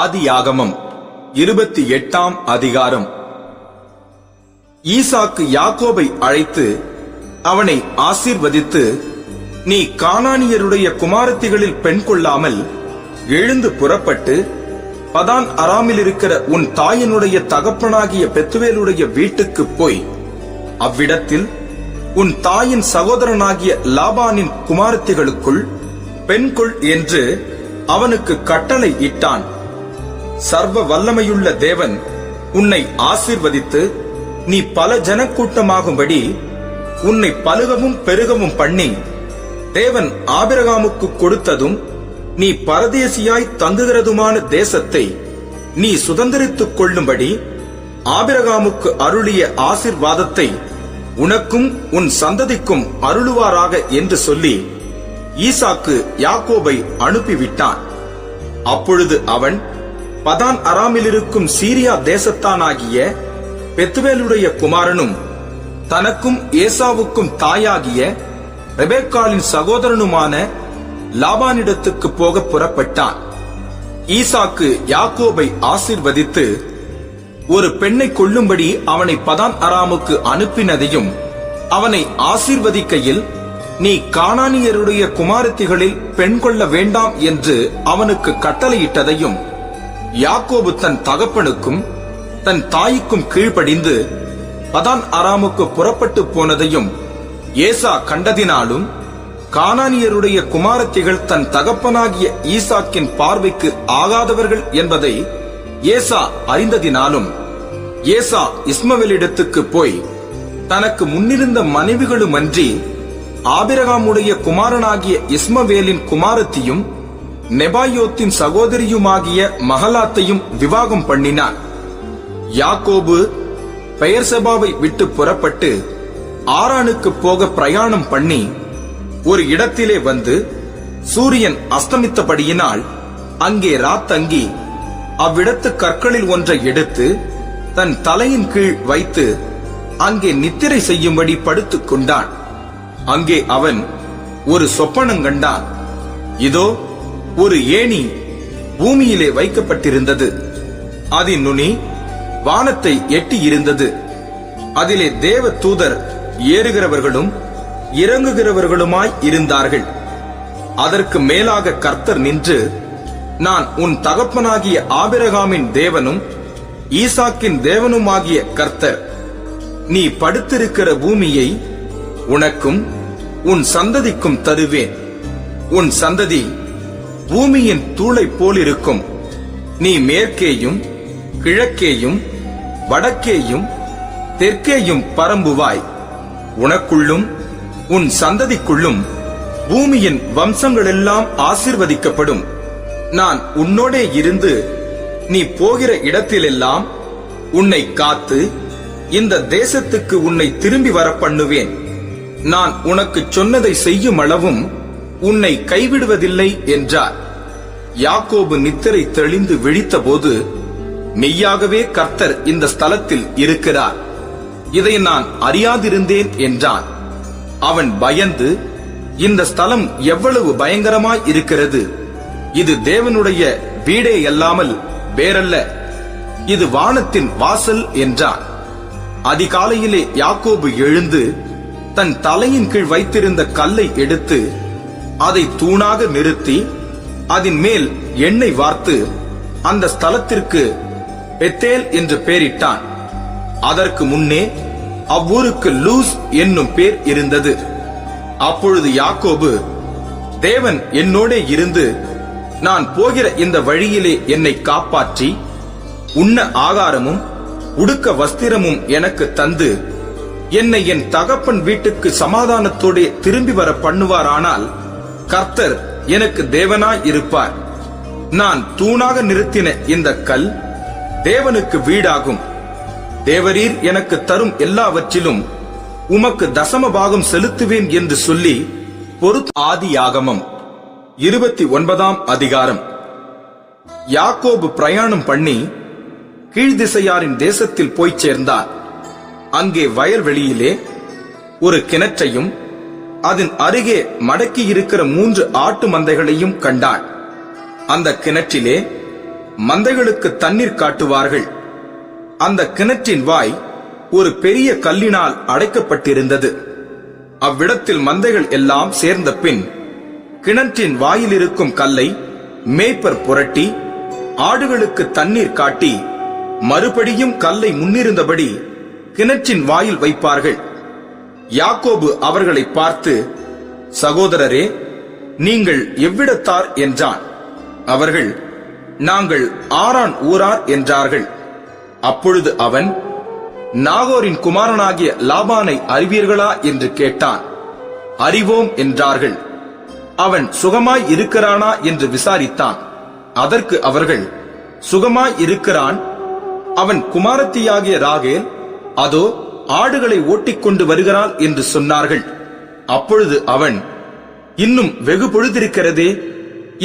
ஆதியாகமம் இருபத்தி எட்டாம் அதிகாரம். ஈசாக்கு யாக்கோபை அழைத்து அவனை ஆசீர்வதித்து நீ கானானியருடைய குமாரத்திகளில் பெண் கொள்ளாமல் எழுந்து புறப்பட்டு பதான் அராமில் இருக்கிற உன் தாயினுடைய தகப்பனாகிய பெத்துவேலுடைய வீட்டுக்குப் போய் அவ்விடத்தில் உன் தாயின் சகோதரனாகிய லாபானின் குமாரத்திகளுக்குள் பெண் கொள் என்று அவனுக்கு கட்டளை இட்டான். சர்வ வல்லமையுள்ள தேவன் உன்னை ஆசீர்வதித்து நீ பல ஜனக்கூட்டமாகும்படி உன்னை பலுகவும் பெருகவும் பண்ணி தேவன் ஆபிரகாமுக்கு கொடுத்ததும் நீ பரதேசியாய் தங்குகிறதுமான தேசத்தை நீ சுதந்திரித்துக் கொள்ளும்படி ஆபிரகாமுக்கு அருளிய ஆசிர்வாதத்தை உனக்கும் உன் சந்ததிக்கும் அருளுவாராக என்று சொல்லி ஈசாக்கு யாக்கோபை அனுப்பிவிட்டான். அப்பொழுது அவன் பதான் அராமில் இருக்கும் சீரியா தேசத்தானாகிய பெத்துவேலுடைய குமாரனும் தனக்கும் ஏசாவுக்கும் தாயாகிய ரெபேக்காலின் சகோதரனுமான லாபானிடத்துக்கு போக புறப்பட்டான். ஈசாக்கு யாக்கோபை ஆசிர்வதித்து ஒரு பெண்ணை கொள்ளும்படி அவனை பதான் அராமுக்கு அனுப்பினதையும் அவனை ஆசிர்வதிக்கையில் நீ கானானியருடைய குமாரத்திகளில் பெண் கொள்ள வேண்டாம் என்று அவனுக்கு கட்டளையிட்டதையும் யாக்கோபு தன் தகப்பனுக்கும் தன் தாய்க்கும் கீழ்ப்படிந்து பதான் அராமுக்கு புறப்பட்டு போனதையும் ஏசா கண்டதினாலும் கானானியருடைய குமாரத்திகள் தன் தகப்பனாகிய ஈசாக்கின் பார்வைக்கு ஆகாதவர்கள் என்பதை ஏசா அறிந்ததினாலும் ஏசா இஸ்மவேலிடத்துக்கு போய் தனக்கு முன்னிருந்த மனைவிகளுமன்றி ஆபிரகாமுடைய குமாரனாகிய இஸ்மவேலின் குமாரத்தியும் நெபாயோத்தின் சகோதரியுமாகிய மகலாத்தையும் விவாகம் பண்ணினான். யாக்கோபு பெயர்செபாவை விட்டு புறப்பட்டு ஆரானுக்கு போக பிரயாணம் பண்ணி ஒரு இடத்திலே வந்து சூரியன் அஸ்தமித்தபடியினால் அங்கே ராத்தங்கி அவ்விடத்து கற்களில் ஒன்றை எடுத்து தன் தலையின் கீழ் வைத்து அங்கே நித்திரை செய்யும்படி படுத்துக் கொண்டான். அங்கே அவன் ஒரு சொப்பனம் கண்டான். இதோ ஒரு ஏணி பூமியிலே வைக்கப்பட்டிருந்தது. அதன் நுனி வானத்தை எட்டி இருந்தது. அதிலே தேவ தூதர் ஏறுகிறவர்களும் இறங்குகிறவர்களுமாய் இருந்தார்கள். அதற்கு மேலாக கர்த்தர் நின்று நான் உன் தகப்பனாகிய ஆபிரகாமின் தேவனும் ஈசாக்கின் தேவனுமாகிய கர்த்தர். நீ படுத்திருக்கிற பூமியை உனக்கும் உன் சந்ததிக்கும் தருவேன். உன் சந்ததி பூமியின் தூளை போலிருக்கும். நீ மேற்கேயும் கிழக்கேயும் வடக்கேயும் தெற்கேயும் பரம்புவாய். உனக்குள்ளும் உன் சந்ததிக்குள்ளும் பூமியின் வம்சங்களெல்லாம் ஆசிர்வதிக்கப்படும். நான் உன்னோடே இருந்து நீ போகிற இடத்திலெல்லாம் உன்னை காத்து இந்த தேசத்துக்கு உன்னை திரும்பி வர பண்ணுவேன் நான் உனக்கு சொன்னதை செய்யும் அளவும் உன்னை கைவிடுவதில்லை என்றார். யாக்கோபு நித்திரை தெளிந்து விழித்தபோது மெய்யாகவே கர்த்தர் இந்த ஸ்தலத்தில் இருக்கிறார். இதை நான் அறியாதிருந்தேன் என்றான். அவன் பயந்து இந்த ஸ்தலம் எவ்வளவு பயங்கரமாய் இருக்கிறது. இது தேவனுடைய வீடே அல்லாமல் வேறல்ல. இது வானத்தின் வாசல் என்றான். அதிகாலையிலே யாக்கோபு எழுந்து தன் தலையின் கீழ் வைத்திருந்த கல்லை எடுத்து அதை தூணாக நிறுத்தி அதன் மேல் எண்ணெய் வார்த்து அந்த ஸ்தலத்திற்கு பெத்தேல் என்று பெயரிட்டான் அதற்கு முன்னே அவ்வூருக்கு லூஸ் என்னும் பேர் இருந்தது. அப்பொழுது யாக்கோபு தேவன் என்னோடே இருந்து நான் போகிற இந்த வழியிலே என்னை காப்பாற்றி உண்ண ஆகாரமும் உடுக்க வஸ்திரமும் எனக்கு தந்து என்னை என் தகப்பன் வீட்டுக்கு சமாதானத்தோடே திரும்பி வர பண்ணுவாரானால் கர்த்தர் எனக்கு தேவனாய் இருப்பார். நான் தூணாக நிறுத்தின இந்த கல் தேவனுக்கு வீடாகும். தேவரீர் எனக்கு தரும் எல்லாவற்றிலும் உமக்கு தசம பாகம் செலுத்துவேன் என்று சொல்லி பொருத் ஆதியாகமம் இருபத்தி ஒன்பதாம் அதிகாரம். யாக்கோபு பிரயாணம் பண்ணி கீழ்திசையாரின் தேசத்தில் போய்ச் சேர்ந்தார். அங்கே வயல்வெளியிலே ஒரு கிணற்றையும் அதன் அருகே மடக்கி இருக்கிற மூன்று ஆட்டு மந்தைகளையும் கண்டான் அந்த கிணற்றிலே மந்தைகளுக்கு தண்ணீர் காட்டுவார்கள். அந்த கிணற்றின் வாய் ஒரு பெரிய கல்லினால் அடைக்கப்பட்டிருந்தது. அவ்விடத்தில் மந்தைகள் எல்லாம் சேர்ந்த பின் கிணற்றின் வாயில் இருக்கும் கல்லை மேய்ப்பர் புரட்டி ஆடுகளுக்கு தண்ணீர் காட்டி மறுபடியும் கல்லை முன்னிருந்தபடி கிணற்றின் வாயில் வைப்பார்கள். யாக்கோபு அவர்களை பார்த்து சகோதரரே நீங்கள் எவ்விடத்தார் என்றான். அவர்கள் நாங்கள் ஆரான் ஊரார் என்றார்கள். அப்பொழுது அவன் நாகோரின் குமாரனாகிய லாபானை அறிவீர்களா? என்று கேட்டான். அறிவோம் என்றார்கள். அவன் சுகமாய் இருக்கிறானா? என்று விசாரித்தான். அதற்கு அவர்கள் சுகமாய் இருக்கிறான். அவன் குமாரத்தியாகிய ராகேல் அதோ ஆடுகளை ஓட்டிக்கொண்டு வருகிறாள் என்று சொன்னார்கள். அப்பொழுது அவன் இன்னும் வெகு பொழுதிருக்கிறதே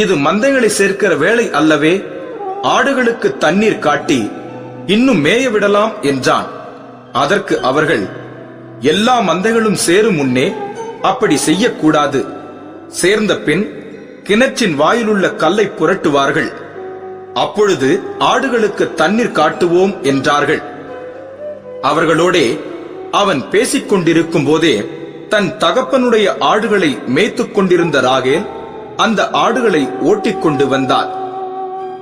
இது மந்தைகளை சேர்க்கிற வேலை அல்லவே ஆடுகளுக்கு தண்ணீர் காட்டி இன்னும் மேய விடலாம் என்றான். அதற்கு அவர்கள் எல்லா மந்தைகளும் சேரும் முன்னே அப்படி செய்யக்கூடாது. சேர்ந்த பின் கிணற்றின் வாயிலுள்ள கல்லை புரட்டுவார்கள். அப்பொழுது ஆடுகளுக்கு தண்ணீர் காட்டுவோம் என்றார்கள். அவர்களோடே அவன் பேசிக் கொண்டிருக்கும் போதே தன் தகப்பனுடைய ஆடுகளை மேய்த்துக் கொண்டிருந்த ராகேல் அந்த ஆடுகளை ஓட்டிக்கொண்டு வந்தார்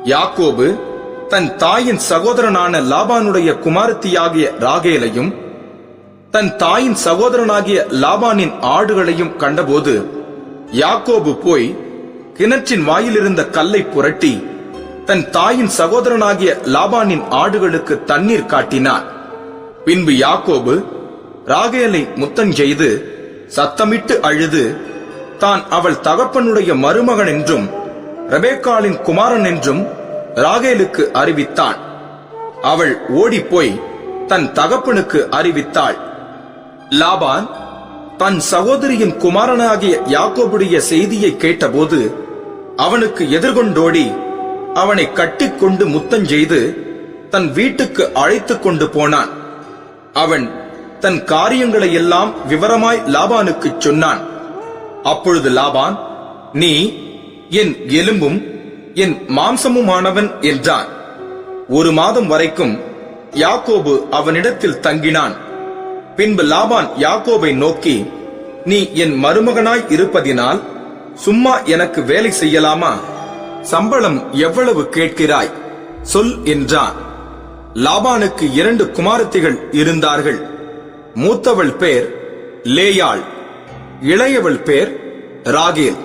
யாக்கோபு தன் தாயின் சகோதரனான லாபானுடைய குமாரத்தியாகிய ராகேலையும் தன் தாயின் சகோதரனாகிய லாபானின் ஆடுகளையும் கண்டபோது யாக்கோபு போய் கிணற்றின் வாயிலிருந்த கல்லை புரட்டி தன் தாயின் சகோதரனாகிய லாபானின் ஆடுகளுக்கு தண்ணீர் காட்டினார் பின்பு யாக்கோபு ராகேலை முத்தஞ்செய்து சத்தமிட்டு அழுது தான் அவள் தகப்பனுடைய மருமகன் என்றும் ரபேக்காலின் குமாரன் என்றும் ராகேலுக்கு அறிவித்தான். அவள் ஓடிப்போய் தன் தகப்பனுக்கு அறிவித்தாள். லாபான் தன் சகோதரியின் குமாரனாகிய யாக்கோபுடைய செய்தியை கேட்டபோது அவனுக்கு எதிர்கொண்டோடி அவனை கட்டிக்கொண்டு முத்தஞ்செய்து தன் வீட்டுக்கு அழைத்துக் கொண்டு போனான். அவன் தன் காரியங்களை எல்லாம் விவரமாய் லாபானுக்குச் சொன்னான். அப்பொழுது லாபான் நீ என் எலும்பும் என் மாம்சமுமானவன் என்றான். ஒரு மாதம் வரைக்கும் யாக்கோபு அவனிடத்தில் தங்கினான். பின்பு லாபான் யாக்கோபை நோக்கி நீ என் மருமகனாய் இருப்பதினால் சும்மா எனக்கு வேலை செய்யலாமா? சம்பளம் எவ்வளவு கேட்கிறாய்? சொல் என்றான். லாபானுக்கு இரண்டு குமாரத்திகள் இருந்தார்கள். மூத்தவள் பேர் லேயாள் இளையவள் பேர் ராகேல்.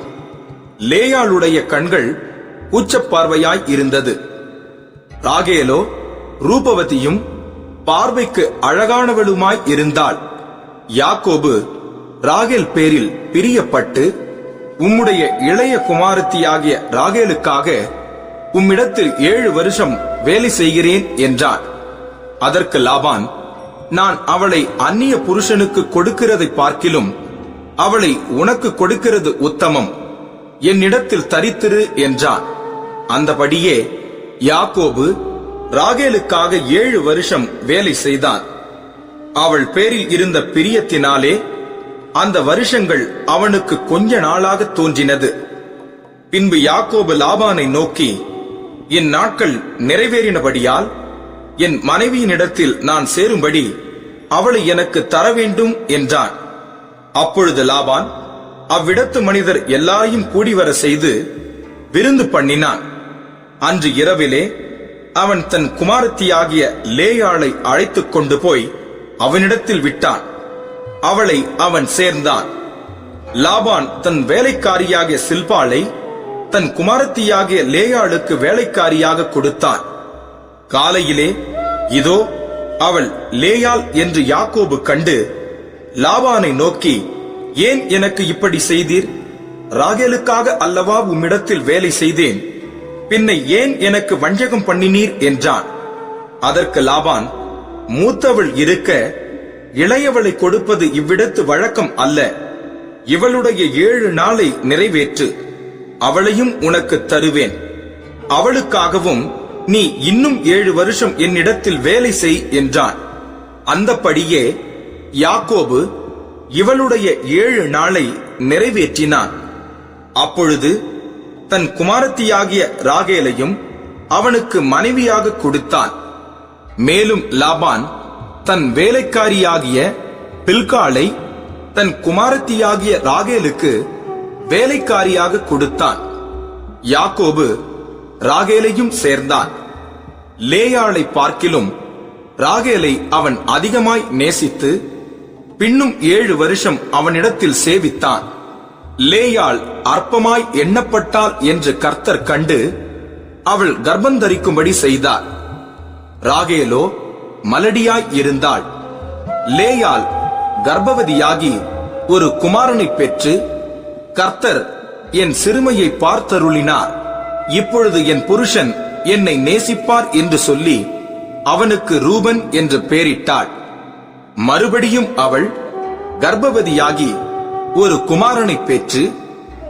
லேயாளுடைய கண்கள் உச்சப்பார்வையாய் இருந்தது. ராகேலோ ரூபவதியும் பார்வைக்கு அழகானவளுமாய் இருந்தாள். யாக்கோபு ராகேல் பேரில் பிரியப்பட்டு உம்முடைய இளைய குமாரத்தியாகிய ராகேலுக்காக உம்மிடத்தில் ஏழு வருஷம் வேலை செய்கிறேன் என்றான் அதற்கு லாபான் நான் அவளை அந்நிய புருஷனுக்கு கொடுக்கிறதை பார்க்கிலும் அவளை உனக்கு கொடுக்கிறது உத்தமம். என்னிடத்தில் தரித்திரு என்றான். அந்தபடியே யாக்கோபு ராகேலுக்காக ஏழு வருஷம் வேலை செய்தான். அவள் பேரில் இருந்த பிரியத்தினாலே அந்த வருஷங்கள் அவனுக்கு கொஞ்ச நாளாக தோன்றினது. பின்பு யாக்கோபு லாபானை நோக்கி என் நாட்கள் நிறைவேறினபடியால் என் மனைவியினிடத்தில் நான் சேரும்படி அவளை எனக்கு தர வேண்டும் என்றான். அப்பொழுது லாபான் அவ்விடத்து மனிதர் எல்லாரையும் கூடிவர செய்து விருந்து பண்ணினான். அன்று இரவிலே அவன் தன் குமாரத்தியாகிய லேயாளை அழைத்துக் கொண்டு போய் அவனிடத்தில் விட்டான். அவளை அவன் சேர்ந்தான். லாபான் தன் வேலைக்காரியாகிய சில்பாளை தன் குமாரத்தியாகிய லேயாளுக்கு வேலைக்காரியாக கொடுத்தான். காலையிலே இதோ அவள் லேயாள் என்று யாக்கோபு கண்டு லாபானை நோக்கி ஏன் எனக்கு இப்படி செய்தீர்? ராகேலுக்காக அல்லவா உம்மிடத்தில் வேலை செய்தேன். பின்னை ஏன் எனக்கு வஞ்சகம் பண்ணினீர்? என்றான். அதற்கு லாபான் மூத்தவள் இருக்க இளையவளை கொடுப்பது இவ்விடத்து வழக்கம் அல்ல. இவளுடைய ஏழு நாளை நிறைவேற்று. அவளையும் உனக்கு தருவேன். அவளுக்காகவும் நீ இன்னும் ஏழு வருஷம் என்னிடத்தில் வேலை செய் என்றான். அந்தப்படியே யாக்கோபு இவளுடைய ஏழு நாளை நிறைவேற்றினான். அப்பொழுது தன் குமாரத்தியாகிய ராகேலையும் அவனுக்கு மனைவியாக கொடுத்தான். மேலும் லாபான் தன் வேலைக்காரியாகிய பில்காலை தன் குமாரத்தியாகிய ராகேலுக்கு வேலைக்காரியாக கொடுத்தான். யாக்கோபு ராகேலையும் சேர்ந்தான். லேயாளை பார்க்கிலும் ராகேலை அவன் அதிகமாய் நேசித்து பின்னும் ஏழு வருஷம் அவனிடத்தில் சேவித்தான். லேயாள் அற்பமாய் எண்ணப்பட்டாள் என்று கர்த்தர் கண்டு அவள் கர்ப்பந்தரிக்கும்படி செய்தார் ராகேலோ மலடியாய் இருந்தாள். லேயாள் கர்ப்பவதியாகி ஒரு குமாரனை பெற்று கர்த்தர் என் சிறுமையை பார்த்தருளினார். இப்பொழுது என் புருஷன் என்னை நேசிப்பார் என்று சொல்லி அவனுக்கு ரூபன் என்று பெயரிட்டாள். மறுபடியும் அவள் கர்ப்பவதியாகி ஒரு குமாரனை பெற்று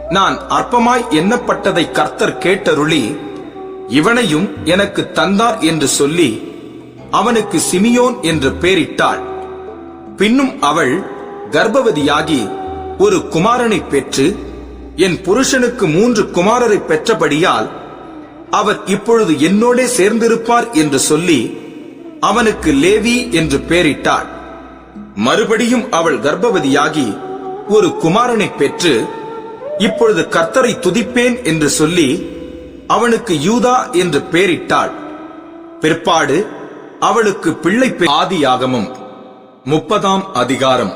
நான் அற்பமாய் எண்ணப்பட்டதை கர்த்தர் கேட்டருளி இவனையும் எனக்கு தந்தார் என்று சொல்லி அவனுக்கு சிமியோன் என்று பெயரிட்டாள். பின்னும் அவள் கர்ப்பவதியாகி ஒரு குமாரனை பெற்று என் புருஷனுக்கு மூன்று குமாரரை பெற்றபடியால் அவர் இப்பொழுது என்னோடே சேர்ந்திருப்பார் என்று சொல்லி அவனுக்கு லேவி என்று பெயரிட்டாள் மறுபடியும் அவள் கர்ப்பவதியாகி ஒரு குமாரனை பெற்று இப்பொழுது கர்த்தரை துதிப்பேன் என்று சொல்லி அவனுக்கு யூதா என்று பெயரிட்டாள் பிற்பாடு அவளுக்கு பிள்ளை ஆதியாகமும் முப்பதாம் அதிகாரம்.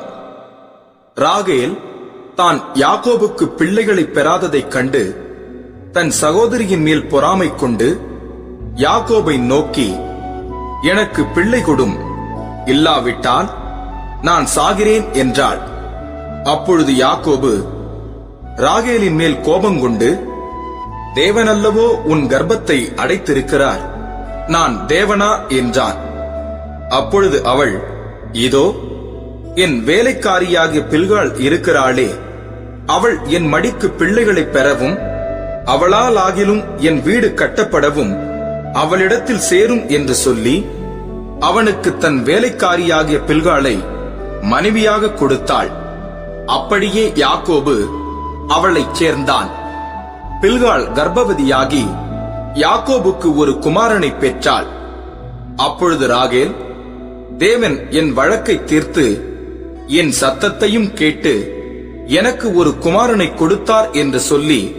ராகேல் தான் யாக்கோபுக்கு பிள்ளைகளை பெறாததைக் கண்டு தன் சகோதரியின் மேல் பொறாமை கொண்டு யாக்கோபை நோக்கி எனக்கு பிள்ளை கொடும். இல்லாவிட்டால் நான் சாகிறேன் என்றாள். அப்பொழுது யாக்கோபு ராகேலின் மேல் கோபங்கொண்டு தேவனல்லவோ உன் கர்ப்பத்தை அடைத்திருக்கிறார். நான் தேவனா? என்றான். அப்பொழுது அவள் இதோ என் வேலைக்காரியாகிய பில்காள் இருக்கிறாளே. அவள் என் மடிக்கு பிள்ளைகளை பெறவும் அவளால் ஆகிலும் என் வீடு கட்டப்படவும் அவளிடத்தில் சேரும் என்று சொல்லி அவனுக்கு தன் வேலைக்காரியாகிய பில்காளை மனைவியாக கொடுத்தாள். அப்படியே யாக்கோபு அவளைச் சேர்ந்தான். பில்காள் கர்ப்பவதியாகி யாக்கோபுக்கு ஒரு குமாரனை பெற்றாள். அப்பொழுது ராகேல் தேவன் என் வழக்கை தீர்த்து என் சத்தத்தையும் கேட்டு எனக்கு ஒரு குமாரனை கொடுத்தார் என்று சொல்லி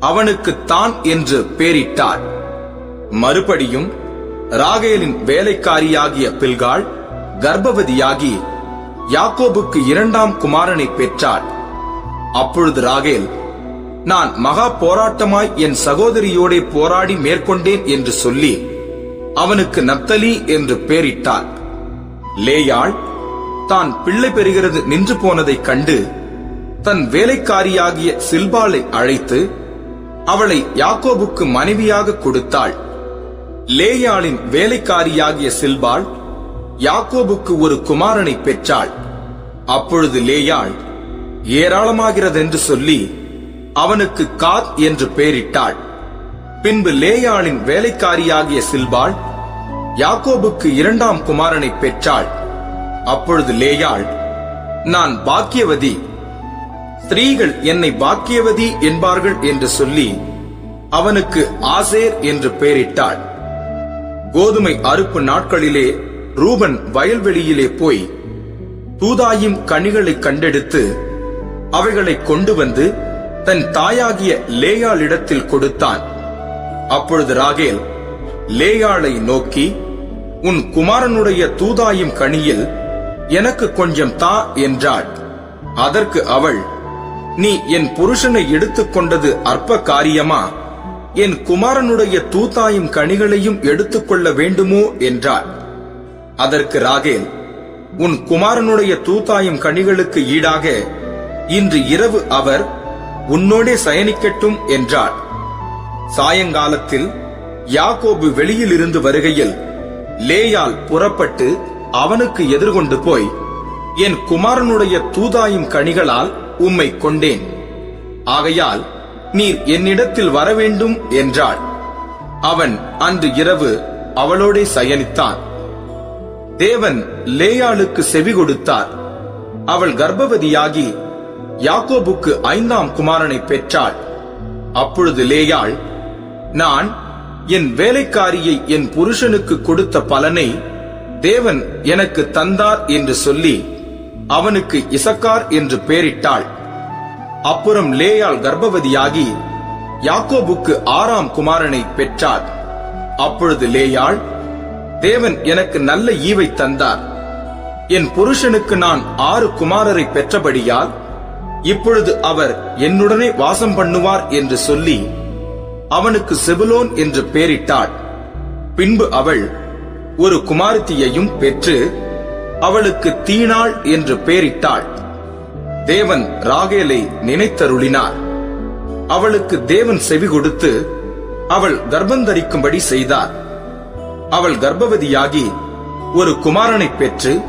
அவனுக்கு தான் என்று பேரிட்டார். மறுபடியும் ராகேலின் வேலைக்காரியாகிய பில்காள் கர்ப்பவதியாகி யாக்கோபுக்கு இரண்டாம் குமாரனை பெற்றாள். அப்பொழுது ராகேல் நான் மகா போராட்டமாய் என் சகோதரியோடே போராடி மேற்கொண்டேன் என்று சொல்லி அவனுக்கு நப்தலி என்று பெயரிட்டாள் லேயாள் தான் பிள்ளை பெறுகிறது நின்று போனதைக் கண்டு தன் வேலைக்காரியாகிய சில்பாளை அழைத்து அவளை யாக்கோபுக்கு மனைவியாக கொடுத்தாள். லேயாளின் வேலைக்காரியாகிய சில்பாள் யாக்கோபுக்கு ஒரு குமாரனை பெற்றாள். அப்பொழுது லேயாள் ஏராளமாகிறதென்று சொல்லி அவனுக்கு காத் என்று பெயரிட்டாள். பின்பு லேயாளின் வேலைக்காரியாகிய சில்பாள் யாக்கோபுக்கு இரண்டாம் குமாரனை பெற்றாள். அப்பொழுது லேயாள் நான் பாக்கியவதி ஸ்திரீகள் என்னை பாக்கியவதி என்பார்கள் என்று சொல்லி அவனுக்கு ஆசேர் என்று பெயரிட்டாள். கோதுமை அறுப்பு நாட்களிலே ரூபன் வயல்வெளியிலே போய் தூதாயும் கனிகளை கண்டெடுத்து அவைகளை கொண்டு வந்து தன் தாயாகிய லேயாளிடத்தில் கொடுத்தான். அப்பொழுது ராகேல் லேயாளை நோக்கி உன் குமாரனுடைய தூதாயும் கனியில் எனக்கு கொஞ்சம் தா என்றாள். அதற்கு அவள் நீ என் புருஷனை எடுத்துக்கொண்டது அற்ப காரியமா? என் குமாரனுடைய தூதாயும் கனிகளையும் எடுத்துக்கொள்ள வேண்டுமோ? என்றாள். அதற்கு ராகேல் உன் குமாரனுடைய தூதாயும் கனிகளுக்கு ஈடாக இன்று இரவு அவர் உன்னோடே சயனிக்கட்டும் என்றாள். சாயங்காலத்தில் யாக்கோபு வெளியில் இருந்து வருகையில் லேயால் புறப்பட்டு அவனுக்கு எதிர்கொண்டு போய் என் குமாரனுடைய தூதாயும் கனிகளால் உம்மை கொண்டேன். ஆகையால் நீர் என்னிடத்தில் வரவேண்டும் என்றாள். அவன் அன்று இரவு அவளோடே சயனித்தான். தேவன் லேயாளுக்கு செவி கொடுத்தார். அவள் கர்ப்பவதியாகி யாக்கோபுக்கு ஐந்தாம் குமாரனை பெற்றாள். அப்பொழுது லேயாள் நான் என் வேலைக்காரியை என் புருஷனுக்கு கொடுத்த பலனை தேவன் எனக்கு தந்தார் என்று சொல்லி அவனுக்கு இசக்கார் என்று பெயரிட்டாள் அப்புறம் லேயாள் கர்ப்பவதியாகி யாக்கோபுக்கு ஆறாம் குமாரனை பெற்றாள் அப்பொழுது லேயாள் தேவன் எனக்கு நல்ல ஈவை தந்தார். என் புருஷனுக்கு நான் ஆறு குமாரரை பெற்றபடியால் இப்பொழுது அவர் என்னுடனே வாசம் பண்ணுவார் என்று சொல்லி அவனுக்கு செபுலோன் என்று பெயரிட்டாள் பின்பு அவள் ஒரு குமாரத்தியையும் பெற்று அவளுக்கு தீனாள் என்று பெயரிட்டாள் தேவன் ராகேலை நினைத்தருளினார். அவளுக்கு தேவன் செவி கொடுத்து அவள் கர்ப்பந்தரிக்கும்படி செய்தார். அவள் கர்ப்பவதியாகி ஒரு குமாரனை பெற்று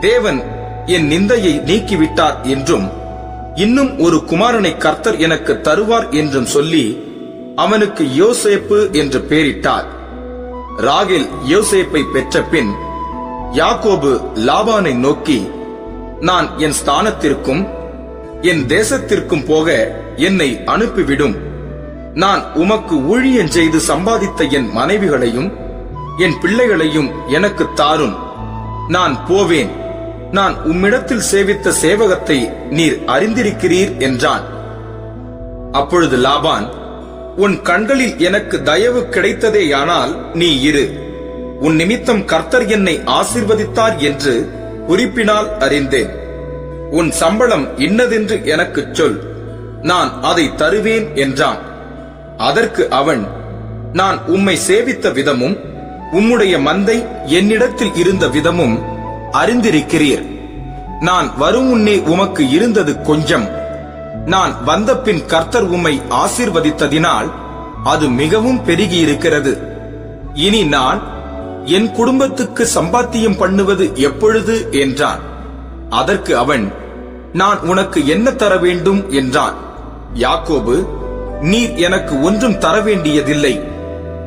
தேவன் என் நிந்தையை நீக்கிவிட்டார் என்றும் இன்னும் ஒரு குமாரனை கர்த்தர் எனக்கு தருவார் என்றும் சொல்லி அவனுக்கு யோசேப்பு என்று பெயரிட்டார் ராகேல் யோசேப்பை பெற்ற பின் யாக்கோபு லாபானை நோக்கி நான் என் ஸ்தானத்திற்கும் என் தேசத்திற்கும் போக என்னை அனுப்பிவிடும். நான் உமக்கு ஊழியம் செய்து சம்பாதித்த என் மனைவிகளையும் என் பிள்ளைகளையும் எனக்கு தாரும். நான் போவேன். நான் உம்மிடத்தில் சேவித்த சேவகத்தை நீர் அறிந்திருக்கிறீர் என்றான். அப்பொழுது லாபான் உன் கண்களில் எனக்கு தயவு கிடைத்ததேயானால் நீ இரு. உன் நிமித்தம் கர்த்தர் என்னை ஆசீர்வதித்தார் என்று குறிப்பினால் அறிந்தேன். உன் சம்பளம் இன்னதென்று எனக்குச் சொல். நான் அதை தருவேன் என்றான். அதற்கு அவன் நான் உம்மை சேவித்த விதமும் உம்முடைய மந்தை என்னிடத்தில் இருந்த விதமும் அறிந்திருக்கிறீர். நான் வரும் முன்னே உமக்கு இருந்தது கொஞ்சம். நான் வந்த பின் கர்த்தர் உம்மை ஆசீர்வதித்ததினால் அது மிகவும் பெருகியிருக்கிறது. இனி நான் என் குடும்பத்துக்கு சம்பாத்தியம் பண்ணுவது எப்பொழுது? என்றான். அதற்கு அவன் நான் உனக்கு என்ன தர வேண்டும்? என்றான். யாக்கோபு நீர் எனக்கு ஒன்றும் தர வேண்டியதில்லை.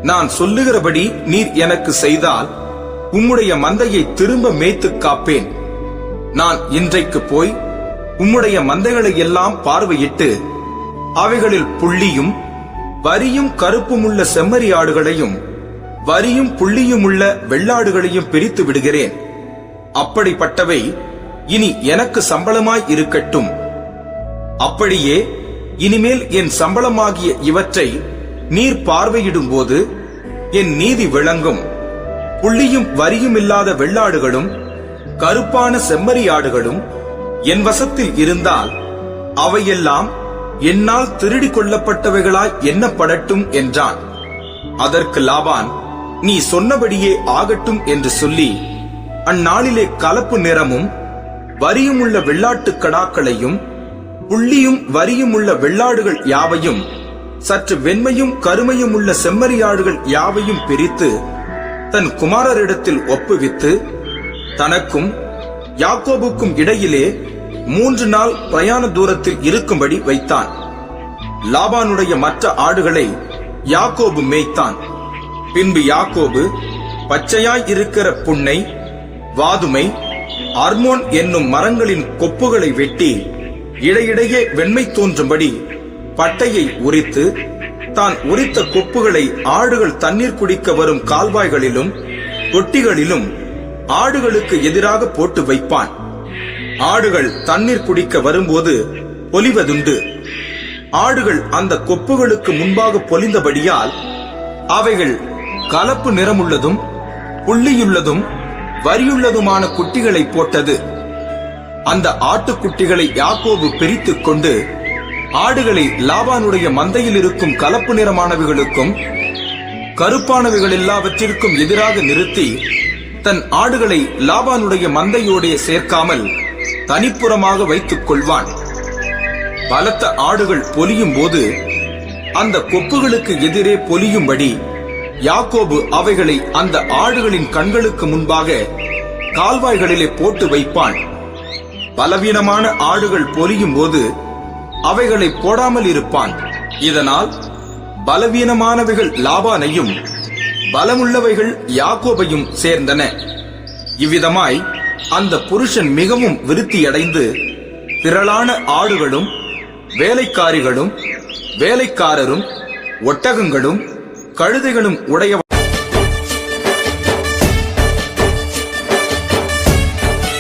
நான் சொல்லுகிறபடி நீர் எனக்கு செய்தால் உம்முடைய மந்தையை திரும்ப மேய்த்துக் காப்பேன். நான் இன்றைக்கு போய் உம்முடைய மந்தைகளை எல்லாம் பார்வையிட்டு அவைகளில் புள்ளியும் வரியும் கருப்புமுள்ள செம்மறி ஆடுகளையும் வரியும் புள்ளியுமுள்ள வெள்ளாடுகளையும் பிரித்து விடுகிறேன். அப்படிப்பட்டவை இனி எனக்கு சம்பளமாய் இருக்கட்டும். அப்படியே இனிமேல் என் சம்பளமாகிய இவற்றை நீர் பார்வையிடும்போது என் நீதி விளங்கும். புள்ளியும் வரியும் இல்லாத வெள்ளாடுகளும் கருப்பான செம்மறியாடுகளும் என் வசத்தில் இருந்தால் அவையெல்லாம் என்னால் திருடிக் கொள்ளப்பட்டவைகளாய் எண்ணப்படட்டும் என்றான். அதற்கு லாபான் நீ சொன்னபடியே ஆகட்டும் என்று சொல்லி அந்நாளிலே கலப்பு நிறமும் வரியுமுள்ள வெள்ளாட்டுக் கடாக்களையும் புள்ளியும் வரியுமுள்ள வெள்ளாடுகள் யாவையும் சற்று வெண்மையும் கருமையும் உள்ள செம்மறியாடுகள் யாவையும் பிரித்து தன் குமாரரிடத்தில் ஒப்புவித்து தனக்கும் யாக்கோபுக்கும் இடையிலே மூன்று நாள் பிரயாண தூரத்தில் இருக்கும்படி வைத்தான். லாபானுடைய மற்ற ஆடுகளை யாக்கோபு மேய்த்தான். பின்பு யாக்கோபு பச்சையாய் இருக்கிற புன்னை வாதுமை அர்மோன் என்னும் மரங்களின் கொப்புகளை வெட்டி இடையிடையே வெண்மை தோன்றும்படி பட்டையை உரித்து தான் உரித்த கொப்புகளை ஆடுகள் தண்ணீர் குடிக்க வரும் கால்வாய்களிலும் தொட்டிகளிலும் ஆடுகளுக்கு எதிராக போட்டு வைப்பான். ஆடுகள் தண்ணீர் குடிக்க வரும்போது பொலிவதுண்டு. ஆடுகள் அந்த கொப்புகளுக்கு முன்பாக பொலிந்தபடியால் அவைகள் கலப்பு நிறமுள்ளதும் புள்ளியுள்ளதும் வரியுள்ளதுமான குட்டிகளை போட்டது. அந்த ஆட்டுக்குட்டிகளை யாக்கோபு பிரித்துக் கொண்டு ஆடுகளை லாபானுடைய மந்தையில் இருக்கும் கலப்பு நிறமானவைகளுக்கும் கருப்பானவைகள் எல்லாவற்றிற்கும் எதிராக நிறுத்தி தன் ஆடுகளை லாபானுடைய மந்தையோடே சேர்க்காமல் தனிப்புறமாக வைத்துக் கொள்வான். பலத்த ஆடுகள் பொலியும் போது அந்த கொப்புகளுக்கு எதிரே பொலியும்படி யாக்கோபு அவைகளை அந்த ஆடுகளின் கண்களுக்கு முன்பாக கால்வாய்களிலே போட்டு வைப்பான். பலவீனமான ஆடுகள் பொலியும் போது அவைகளை போடாமல் இருப்பான். இதனால் பலவீனமானவைகள் லாபானையும் பலமுள்ளவைகள் யாக்கோபையும் சேர்ந்தன. இவ்விதமாய் அந்த புருஷன் மிகவும் விருத்தியடைந்து திரளான ஆடுகளும் வேலைக்காரிகளும் வேலைக்காரரும் ஒட்டகங்களும் கழுதைகளும் உடைய